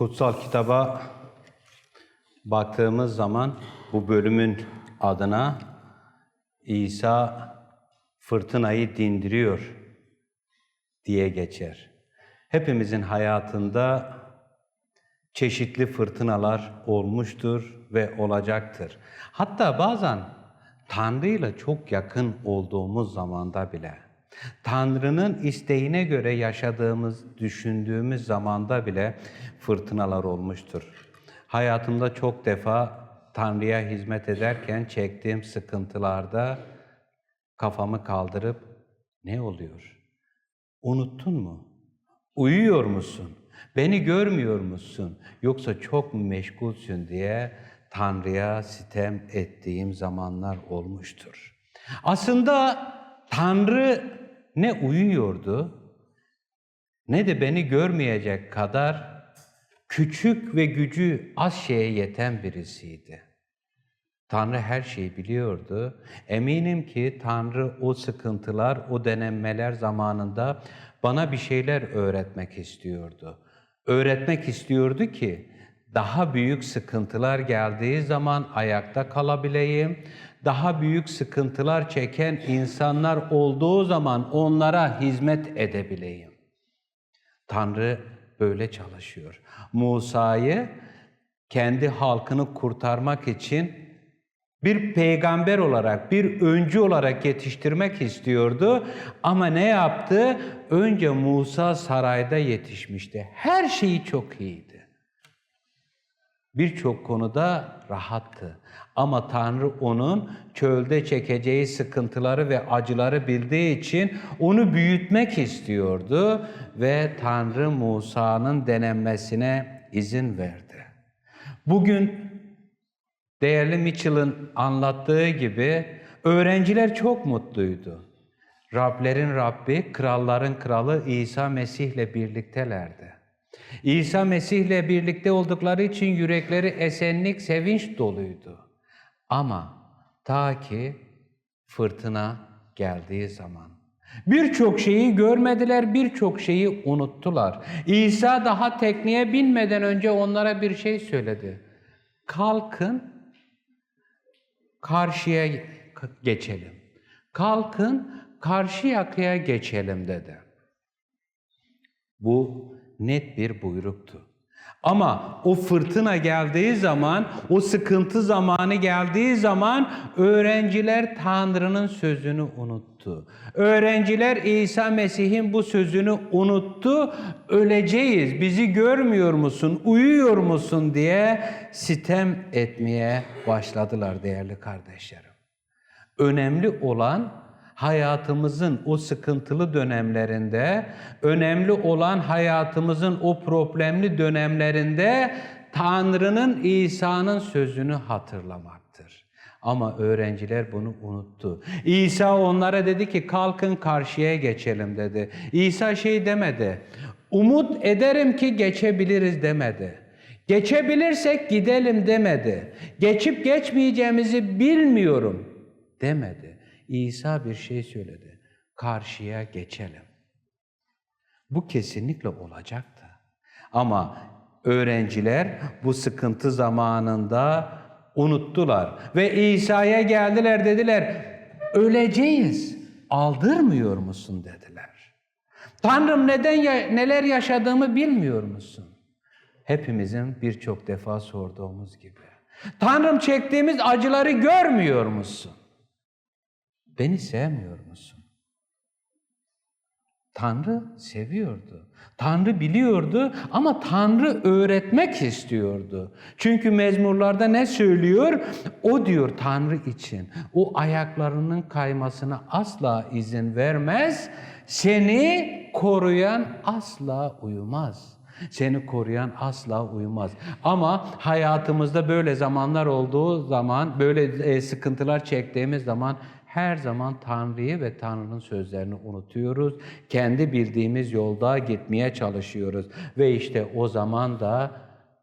Kutsal kitaba baktığımız zaman bu bölümün adına İsa fırtınayı dindiriyor diye geçer. Hepimizin hayatında çeşitli fırtınalar olmuştur ve olacaktır. Hatta bazen Tanrı ile çok yakın olduğumuz zamanda bile, Tanrı'nın isteğine göre yaşadığımız, düşündüğümüz zamanda bile fırtınalar olmuştur. Hayatımda çok defa Tanrı'ya hizmet ederken çektiğim sıkıntılarda kafamı kaldırıp ne oluyor? Unuttun mu? Uyuyor musun? Beni görmüyor musun? Yoksa çok mu meşgulsün diye Tanrı'ya sitem ettiğim zamanlar olmuştur. Aslında Tanrı ne uyuyordu ne de beni görmeyecek kadar küçük ve gücü az şeye yeten birisiydi. Tanrı her şeyi biliyordu. Eminim ki Tanrı o sıkıntılar, o denemeler zamanında bana bir şeyler öğretmek istiyordu. Öğretmek istiyordu ki daha büyük sıkıntılar geldiği zaman ayakta kalabileyim. Daha büyük sıkıntılar çeken insanlar olduğu zaman onlara hizmet edebileyim. Tanrı böyle çalışıyor. Musa'yı kendi halkını kurtarmak için bir peygamber olarak, bir öncü olarak yetiştirmek istiyordu. Ama ne yaptı? Önce Musa sarayda yetişmişti. Her şeyi çok iyiydi. Birçok konuda rahattı. Ama Tanrı onun çölde çekeceği sıkıntıları ve acıları bildiği için onu büyütmek istiyordu ve Tanrı Musa'nın denenmesine izin verdi. Bugün Değerli Mitchell'ın anlattığı gibi öğrenciler çok mutluydu. Rablerin Rabbi, kralların kralı İsa Mesih'le birliktelerdi. İsa Mesih'le birlikte oldukları için yürekleri esenlik, sevinç doluydu. Ama ta ki fırtına geldiği zaman Birçok şeyi görmediler, birçok şeyi unuttular. İsa daha tekneye binmeden önce onlara bir şey söyledi. Kalkın, karşıya geçelim. Kalkın karşı yakaya geçelim dedi. Bu net bir buyruktu. Ama o fırtına geldiği zaman, o sıkıntı zamanı geldiği zaman öğrenciler Tanrı'nın sözünü unuttu. Öğrenciler İsa Mesih'in bu sözünü unuttu. Öleceğiz, bizi görmüyor musun, uyuyor musun diye sitem etmeye başladılar değerli kardeşlerim. Önemli olan hayatımızın o sıkıntılı dönemlerinde, önemli olan hayatımızın o problemli dönemlerinde Tanrı'nın İsa'nın sözünü hatırlamaktır. Ama öğrenciler bunu unuttu. İsa onlara dedi ki kalkın karşıya geçelim dedi. İsa şey demedi. Umut ederim ki geçebiliriz demedi. Geçebilirsek gidelim demedi. Geçip geçmeyeceğimizi bilmiyorum demedi. İsa bir şey söyledi. Karşıya geçelim. Bu kesinlikle olacaktı. Ama öğrenciler bu sıkıntı zamanında unuttular ve İsa'ya geldiler dediler öleceğiz aldırmıyor musun dediler. Tanrım neden ya, neler yaşadığımı bilmiyor musun? Hepimizin birçok defa sorduğumuz gibi. Tanrım çektiğimiz acıları görmüyor musun? Beni sevmiyor musun? Tanrı seviyordu. Tanrı biliyordu ama Tanrı öğretmek istiyordu. Çünkü mezmurlarda ne söylüyor? O diyor Tanrı için. O ayaklarının kaymasına asla izin vermez. Seni koruyan asla uyumaz. Seni koruyan asla uyumaz. Ama hayatımızda böyle zamanlar olduğu zaman, böyle sıkıntılar çektiğimiz zaman her zaman Tanrı'yı ve Tanrı'nın sözlerini unutuyoruz. Kendi bildiğimiz yolda gitmeye çalışıyoruz. Ve işte o zaman da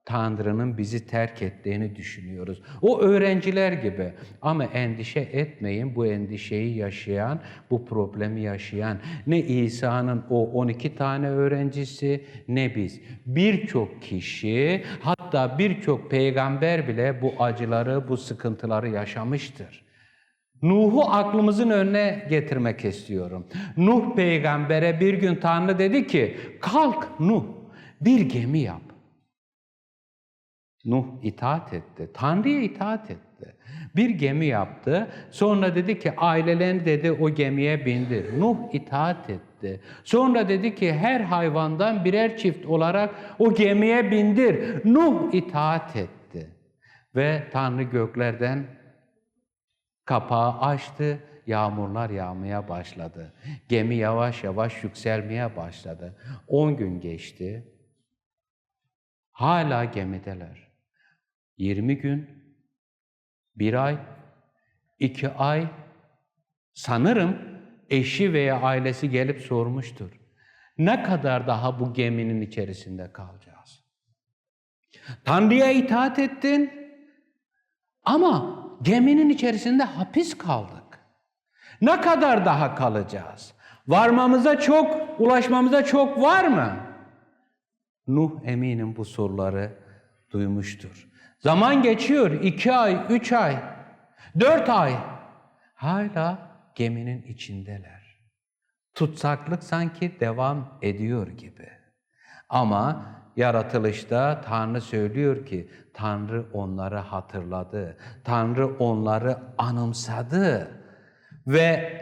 Tanrı'nın bizi terk ettiğini düşünüyoruz. O öğrenciler gibi. Ama endişe etmeyin bu endişeyi yaşayan, bu problemi yaşayan ne İsa'nın o 12 tane öğrencisi ne biz. Birçok kişi hatta birçok peygamber bile bu acıları, bu sıkıntıları yaşamıştır. Nuh'u aklımızın önüne getirmek istiyorum. Nuh peygambere bir gün Tanrı dedi ki, kalk Nuh bir gemi yap. Nuh itaat etti. Tanrı'ya itaat etti. Bir gemi yaptı. Sonra dedi ki ailelerini dedi o gemiye bindir. Nuh itaat etti. Sonra dedi ki her hayvandan birer çift olarak o gemiye bindir. Nuh itaat etti. Ve Tanrı göklerden kapağı açtı. Yağmurlar yağmaya başladı. Gemi yavaş yavaş yükselmeye başladı. 10 gün geçti. Hala gemideler. 20 gün, bir ay, iki ay, sanırım eşi veya ailesi gelip sormuştur. Ne kadar daha bu geminin içerisinde kalacağız? Tanrı'ya itaat ettin ama geminin içerisinde hapis kaldık. Ne kadar daha kalacağız? Varmamıza çok, ulaşmamıza çok var mı? Nuh eminim bu soruları duymuştur. Zaman geçiyor. iki ay, üç ay, dört ay. Hala geminin içindeler. Tutsaklık sanki devam ediyor gibi. Ama yaratılışta Tanrı söylüyor ki Tanrı onları hatırladı. Tanrı onları anımsadı. Ve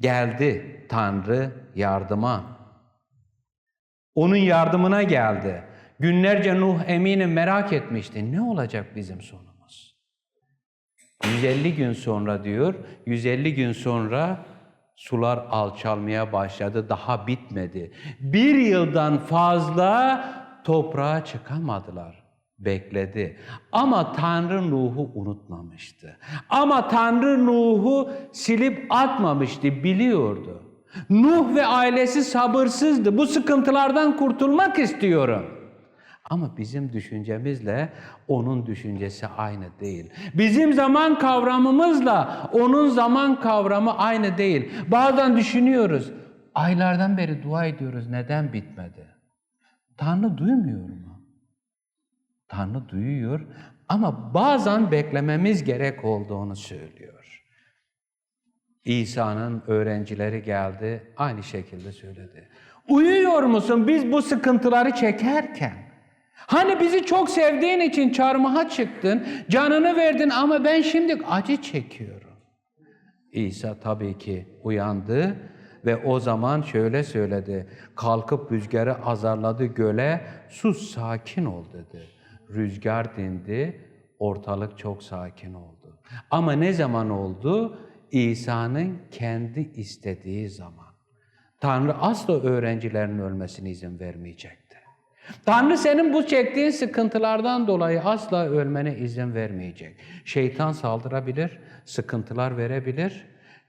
geldi Tanrı yardıma. Onun yardımına geldi. Günlerce Nuh eminim merak etmişti. Ne olacak bizim sonumuz? 150 gün sonra diyor, 150 gün sonra sular alçalmaya başladı, daha bitmedi. Bir yıldan fazla toprağa çıkamadılar. Bekledi. Ama Tanrı Nuh'u unutmamıştı. Ama Tanrı Nuh'u silip atmamıştı, biliyordu. Nuh ve ailesi sabırsızdı. Bu sıkıntılardan kurtulmak istiyorum. Ama bizim düşüncemizle onun düşüncesi aynı değil. Bizim zaman kavramımızla onun zaman kavramı aynı değil. Bazen düşünüyoruz. Aylardan beri dua ediyoruz. Neden bitmedi? Tanrı duymuyor mu? Tanrı duyuyor ama bazen beklememiz gerek olduğunu söylüyor. İsa'nın öğrencileri geldi, aynı şekilde söyledi. Uyuyor musun biz bu sıkıntıları çekerken? Hani bizi çok sevdiğin için çarmıha çıktın, canını verdin ama ben şimdi acı çekiyorum. İsa tabii ki uyandı ve o zaman şöyle söyledi. Kalkıp rüzgarı azarladı göle, sus sakin ol dedi. Rüzgar dindi, ortalık çok sakin oldu. Ama ne zaman oldu? İsa'nın kendi istediği zaman. Tanrı asla öğrencilerinin ölmesine izin vermeyecekti. Tanrı senin bu çektiğin sıkıntılardan dolayı asla ölmene izin vermeyecek. Şeytan saldırabilir, sıkıntılar verebilir.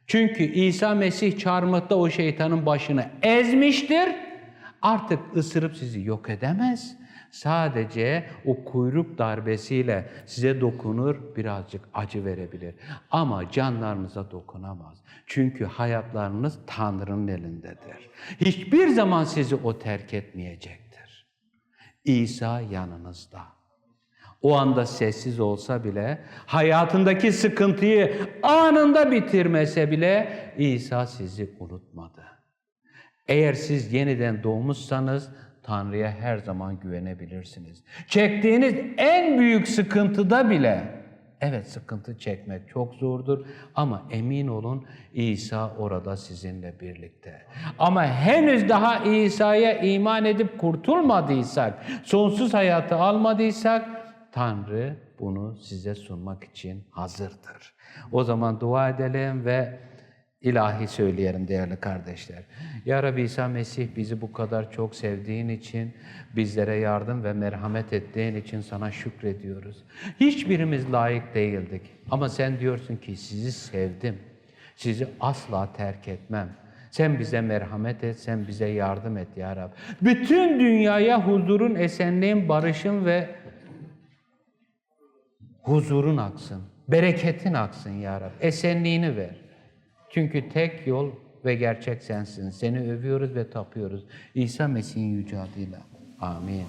Çünkü İsa Mesih çarmıhta o şeytanın başını ezmiştir. Artık ısırıp sizi yok edemez. Sadece o kuyruk darbesiyle size dokunur, birazcık acı verebilir. Ama canlarınıza dokunamaz. Çünkü hayatlarınız Tanrı'nın elindedir. Hiçbir zaman sizi o terk etmeyecektir. İsa yanınızda. O anda sessiz olsa bile, hayatındaki sıkıntıyı anında bitirmese bile İsa sizi unutmadı. Eğer siz yeniden doğmuşsanız Tanrı'ya her zaman güvenebilirsiniz. Çektiğiniz en büyük sıkıntıda bile Evet sıkıntı çekmek çok zordur ama emin olun İsa orada sizinle birlikte. Ama henüz daha İsa'ya iman edip kurtulmadıysak, sonsuz hayatı almadıysak Tanrı bunu size sunmak için hazırdır. O zaman dua edelim ve ilahi söyleyelim değerli kardeşler. Ya Rabbi İsa Mesih bizi bu kadar çok sevdiğin için, bizlere yardım ve merhamet ettiğin için sana şükrediyoruz. Hiçbirimiz layık değildik ama sen diyorsun ki sizi sevdim, sizi asla terk etmem. Sen bize merhamet et, sen bize yardım et ya Rab. Bütün dünyaya huzurun, esenliğin, barışın ve huzurun aksın. Bereketin aksın ya Rab. Esenliğini ver. Çünkü tek yol ve gerçek sensin. Seni övüyoruz ve tapıyoruz. İsa Mesih'in yüce adıyla. Amin.